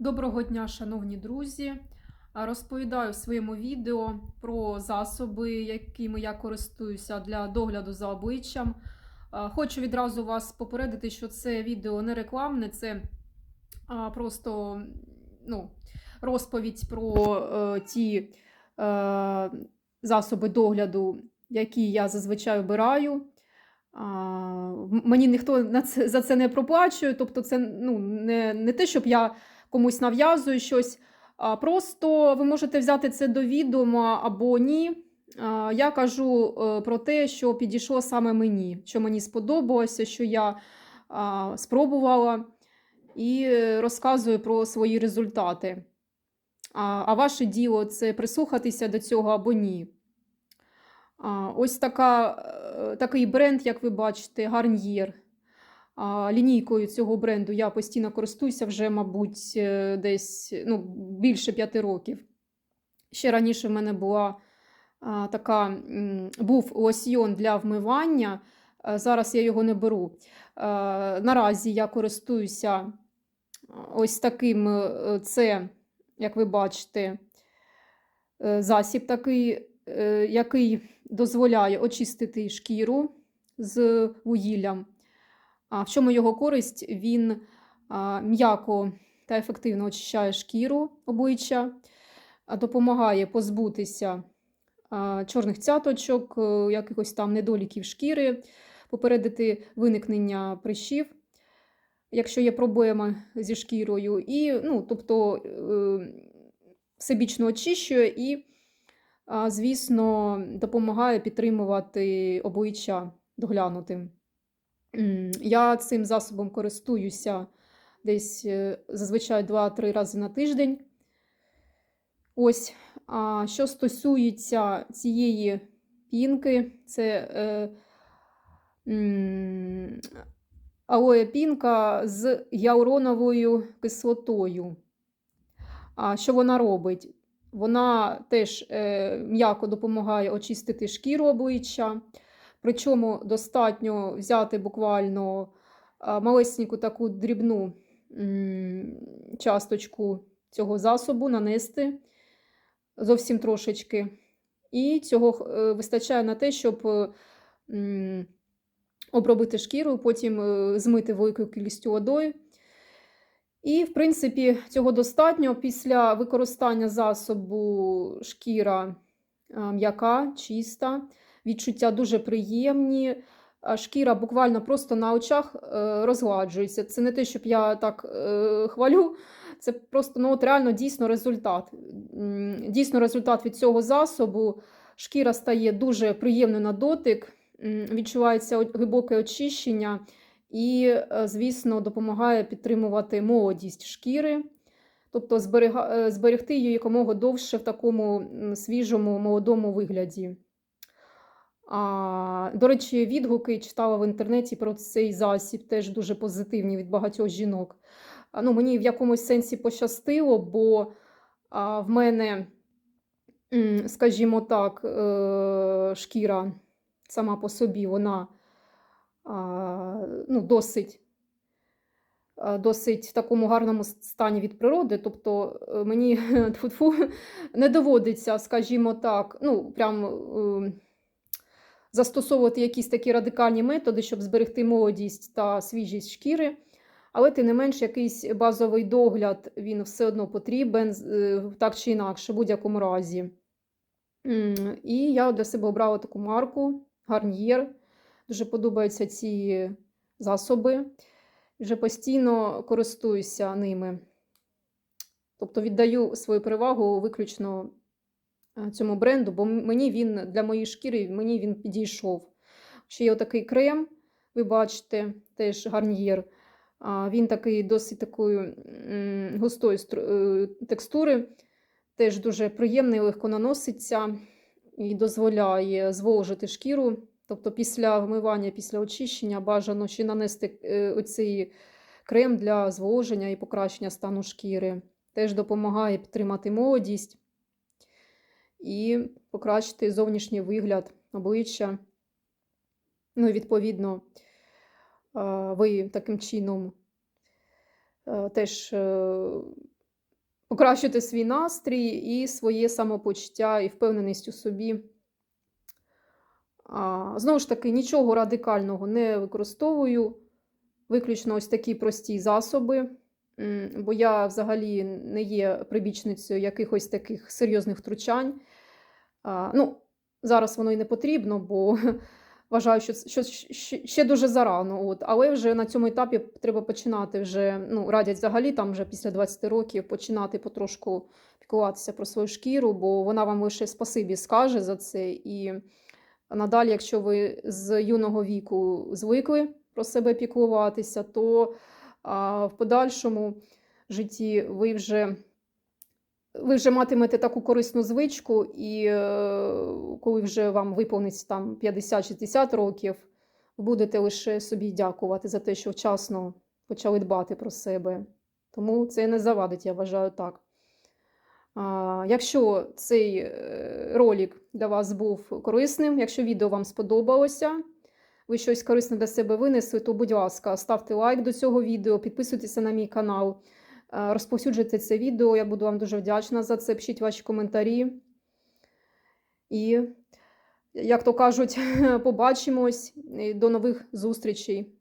Доброго дня, шановні друзі! Розповідаю в своєму відео про засоби, якими я користуюся для догляду за обличчям. Хочу відразу вас попередити, що це відео не рекламне, це просто ну, розповідь про е, ті е, засоби догляду, які я зазвичай обираю. Мені ніхто за це не проплачує, тобто це ну, не, не те, щоб я комусь нав'язую щось. Просто ви можете взяти це до відома або ні. Я кажу е, про те, що підійшло саме мені, що мені сподобалося, що я спробувала, і розказую про свої результати. А, а ваше діло це прислухатися до цього або ні. Ось така, е, такий бренд, як ви бачите, Гарньєр. Лінійкою цього бренду я постійно користуюся вже, мабуть, е, десь ну, більше п'яти років. Ще раніше в мене була така, був лосьйон для вмивання. Зараз я його не беру. А, Наразі я користуюся ось таким. е, Це, як ви бачите, е, засіб такий, е, який дозволяє очистити шкіру з вугіллям. А в чому його користь? Він м'яко та ефективно очищає шкіру обличчя, допомагає позбутися чорних цяточок, е, якихось там недоліків шкіри, попередити виникнення прищів, якщо є проблема зі шкірою, і, ну, тобто, е, всебічно очищує і, звісно, допомагає підтримувати обличчя доглянутим. Я цим засобом користуюся десь е, зазвичай 2-3 рази на тиждень. Ось, а що стосується цієї пінки, це е, м, алоє пінка з гіалуроновою кислотою. А що вона робить? Вона теж е, м'яко допомагає очистити шкіру обличчя. Причому достатньо взяти буквально а, малесеньку таку дрібну часточку цього засобу, нанести зовсім трошечки. І цього е, вистачає на те, щоб е, обробити шкіру, потім е, змити великою кількістю водою. І, в принципі, цього достатньо після використання засобу шкіра м'яка, чиста відчуття дуже приємні. Шкіра буквально просто на очах е, розгладжується. Це не те, щоб я так е, хвалю, це просто ну, от реально дійсно результат. Дійсно, результат від цього засобу. Шкіра стає дуже приємною на дотик, відчувається глибоке очищення і, е, звісно, допомагає підтримувати молодість шкіри. Тобто зберегти її якомога довше в такому свіжому молодому вигляді. А, до речі, відгуки читала в інтернеті про цей засіб, теж дуже позитивні від багатьох жінок. А, ну, мені в якомусь сенсі пощастило, бо а, в мене, скажімо так, е, шкіра сама по собі, вона а, ну, досить, досить в такому гарному стані від природи. Тобто е, мені тьфу-тьфу, не доводиться, скажімо так, ну, прям. Застосовувати якісь такі радикальні методи, щоб зберегти молодість та свіжість шкіри. Але, тим не менш, якийсь базовий догляд він все одно потрібен, е, так чи інакше, в будь-якому разі. І я для себе обрала таку марку Гарньєр. Дуже подобаються ці засоби. Вже постійно користуюся ними. Тобто віддаю свою перевагу виключно цьому бренду, бо мені він для моєї шкіри мені він підійшов. Ще є отакий крем, ви бачите, теж гарнір. А, Він такий досить такої густої е, текстури, теж дуже приємний, легко наноситься і дозволяє зволожити шкіру. Тобто після вмивання, після очищення бажано ще нанести е, оцей крем для зволоження і покращення стану шкіри. Теж допомагає підтримати молодість і покращити зовнішній вигляд обличчя. Ну, відповідно, ви таким чином е, теж е, покращити свій настрій і своє самопочуття і впевненість у собі. Знову ж таки, нічого радикального не використовую, виключно ось такі прості засоби, бо я взагалі не є прибічницею якихось таких серйозних втручань. Ну, зараз воно і не потрібно, бо вважаю, що, що ще дуже зарано. От. Але вже на цьому етапі треба починати вже, ну, радять взагалі там вже після 20 років починати потрошку піклуватися про свою шкіру, бо вона вам лише спасибі скаже за це. І надалі, якщо ви з юного віку звикли про себе піклуватися, то а, в подальшому житті ви вже ви вже матимете таку корисну звичку, і е, коли вже вам виповниться там 50-60 років, будете лише собі дякувати за те, що вчасно почали дбати про себе. Тому це не завадить, я вважаю так. Якщо цей е, ролик для вас був корисним, якщо відео вам сподобалося, ви щось корисне для себе винесли, то, будь ласка, ставте лайк до цього відео, підписуйтеся на мій канал. Е, Розповсюджуйте це відео, я буду вам дуже вдячна за це. Пишіть ваші коментарі. І, як то кажуть, побачимось. До нових зустрічей.